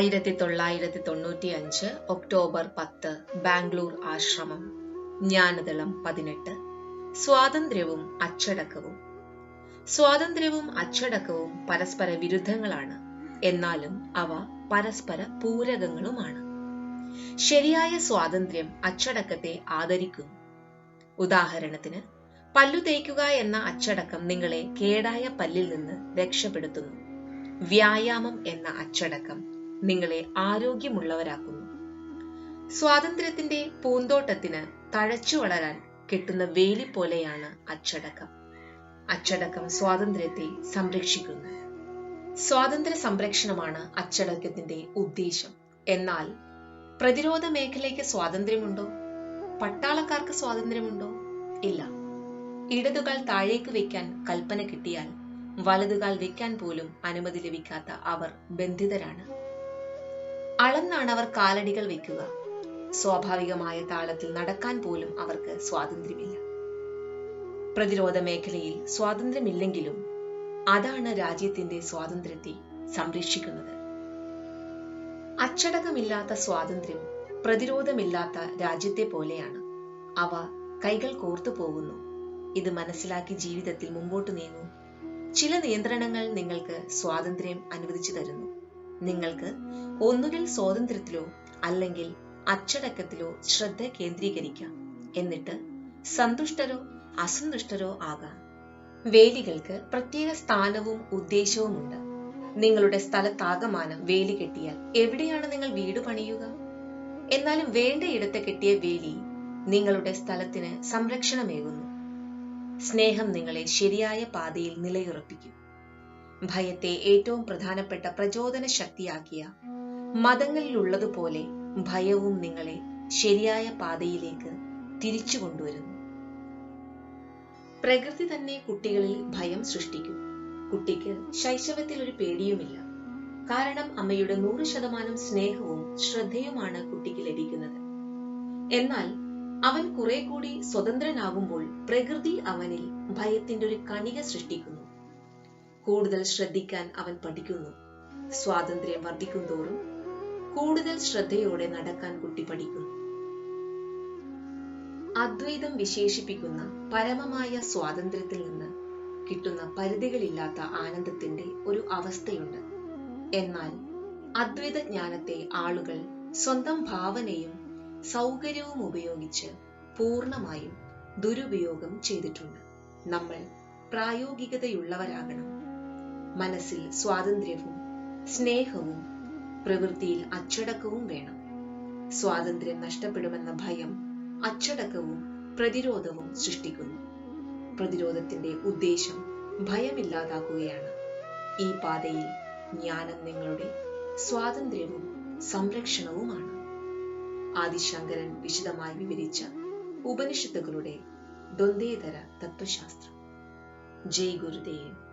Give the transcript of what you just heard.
ആയിരത്തി തൊള്ളായിരത്തി തൊണ്ണൂറ്റി അഞ്ച് ഒക്ടോബർ പത്ത് ബാംഗ്ലൂർ ആശ്രമം. ജ്ഞാനതളം പതിനെട്ട്. സ്വാതന്ത്ര്യവും അച്ചടക്കവും. സ്വാതന്ത്ര്യവും അച്ചടക്കവും പരസ്പര വിരുദ്ധങ്ങളാണ്. എന്നാലും അവ പരസ്പര പൂരകങ്ങളുമാണ്. ശരിയായ സ്വാതന്ത്ര്യം അച്ചടക്കത്തെ ആദരിക്കുന്നു ഉദാഹരണത്തിന് പല്ലു തേക്കുക എന്ന അച്ചടക്കം നിങ്ങളെ കേടായ പല്ലിൽ നിന്ന് രക്ഷപ്പെടുത്തുന്നു. വ്യായാമം എന്ന അച്ചടക്കം നിങ്ങളെ ആരോഗ്യമുള്ളവരാക്കുന്നു. സ്വാതന്ത്ര്യത്തിന്റെ പൂന്തോട്ടത്തിന് തഴച്ചു വളരാൻ കെട്ടുന്ന വേലി പോലെയാണ് അച്ചടക്കം. അച്ചടക്കം സ്വാതന്ത്ര്യത്തെ സംരക്ഷിക്കുന്നു. സ്വാതന്ത്ര്യ സംരക്ഷണമാണ് അച്ചടക്കത്തിന്റെ ഉദ്ദേശം. എന്നാൽ പ്രതിരോധ മേഖലയ്ക്ക് സ്വാതന്ത്ര്യമുണ്ടോ? പട്ടാളക്കാർക്ക് സ്വാതന്ത്ര്യമുണ്ടോ? ഇല്ല. ഇടതുകാൽ താഴേക്ക് വെക്കാൻ കൽപ്പന കിട്ടിയാൽ വലതുകാൽ വെക്കാൻ പോലും അനുമതി ലഭിക്കാത്ത അവർ ബന്ധിതരാണ്. അളന്നാണ് അവർ കാലടികൾ വെക്കുക. സ്വാഭാവികമായ താളത്തിൽ നടക്കാൻ പോലും അവർക്ക് സ്വാതന്ത്ര്യമില്ല. പ്രതിരോധ മേഖലയിൽ സ്വാതന്ത്ര്യമില്ലെങ്കിലും അതാണ് രാജ്യത്തിന്റെ സ്വാതന്ത്ര്യത്തെ സംരക്ഷിക്കുന്നത്. അച്ചടക്കമില്ലാത്ത സ്വാതന്ത്ര്യം പ്രതിരോധമില്ലാത്ത രാജ്യത്തെ പോലെയാണ്. അവ കൈകൾ കോർത്തു പോകുന്നു. ഇത് മനസ്സിലാക്കി ജീവിതത്തിൽ മുമ്പോട്ട് നീങ്ങൂ. ചില നിയന്ത്രണങ്ങൾ നിങ്ങൾക്ക് സ്വാതന്ത്ര്യം അനുവദിച്ചു തരുന്നു. നിങ്ങൾക്ക് ഒന്നുകിൽ സ്വാതന്ത്ര്യത്തിലോ അല്ലെങ്കിൽ അച്ചടക്കത്തിലോ ശ്രദ്ധ കേന്ദ്രീകരിക്കാം. എന്നിട്ട് സന്തുഷ്ടരോ അസന്തുഷ്ടരോ ആകാം. വേലികൾക്ക് പ്രത്യേക സ്ഥാനവും ഉദ്ദേശവുമുണ്ട്. നിങ്ങളുടെ സ്ഥലത്താകമാനം വേലി കെട്ടിയാൽ എവിടെയാണ് നിങ്ങൾ വീട് പണിയുക? എന്നാലും വേണ്ടയിടത്ത് കെട്ടിയ വേലി നിങ്ങളുടെ സ്ഥലത്തിന് സംരക്ഷണമേകുന്നു. സ്നേഹം നിങ്ങളെ ശരിയായ പാതയിൽ നിലയുറപ്പിക്കും. ഭയത്തെ ഏറ്റവും പ്രധാനപ്പെട്ട പ്രചോദന ശക്തിയാക്കിയ മതങ്ങളിലുള്ളതുപോലെ ഭയവും നിങ്ങളെ ശരിയായ പാതയിലേക്ക് തിരിച്ചു കൊണ്ടുവരുന്നു. പ്രകൃതി തന്നെ കുട്ടികളിൽ ഭയം സൃഷ്ടിക്കും. കുട്ടിക്ക് ശൈശവത്തിൽ ഒരു പേടിയുമില്ല. കാരണം അമ്മയുടെ നൂറ് ശതമാനം സ്നേഹവും ശ്രദ്ധയുമാണ് കുട്ടിക്ക് ലഭിക്കുന്നത്. എന്നാൽ അവൻ കുറെ കൂടി സ്വതന്ത്രനാകുമ്പോൾ പ്രകൃതി അവനിൽ ഭയത്തിന്റെ ഒരു കണിക സൃഷ്ടിക്കുന്നു. കൂടുതൽ ശ്രദ്ധിക്കാൻ അവൻ പഠിക്കുന്നു. സ്വാതന്ത്ര്യം വർദ്ധിക്കും തോറും കൂടുതൽ ശ്രദ്ധയോടെ നടക്കാൻ കുട്ടി പഠിക്കുന്നു. അദ്വൈതം വിശേഷിപ്പിക്കുന്ന പരമമായ സ്വാതന്ത്ര്യത്തിൽ നിന്ന് കിട്ടുന്ന പരിധികളില്ലാത്ത ആനന്ദത്തിന്റെ ഒരു അവസ്ഥയുണ്ട്. എന്നാൽ അദ്വൈത ജ്ഞാനത്തെ ആളുകൾ സ്വന്തം ഭാവനയും സൗകര്യവും ഉപയോഗിച്ച് പൂർണമായും ദുരുപയോഗം ചെയ്തിട്ടുണ്ട്. നമ്മൾ പ്രായോഗികതയുള്ളവരാകണം. മനസ്സിൽ സ്വാതന്ത്ര്യവും സ്നേഹവും പ്രവൃത്തിയിൽ അച്ചടക്കവും വേണം. സ്വാതന്ത്ര്യം നഷ്ടപ്പെടുമെന്ന ഭയം അച്ചടക്കവും പ്രതിരോധവും സൃഷ്ടിക്കുന്നു. പ്രതിരോധത്തിന്റെ ഉദ്ദേശം ഭയമില്ലാതാക്കുകയാണ്. ഈ പാതയിൽ ജ്ഞാനം നിങ്ങളുടെ സ്വാതന്ത്ര്യവും സംരക്ഷണവുമാണ്. ആദിശങ്കരൻ വിശദമായി വിവരിച്ച ഉപനിഷത്തുകളുടെ ദ്വന്ദ്തര തത്വശാസ്ത്രം. ജയ് ഗുരുദേവ്.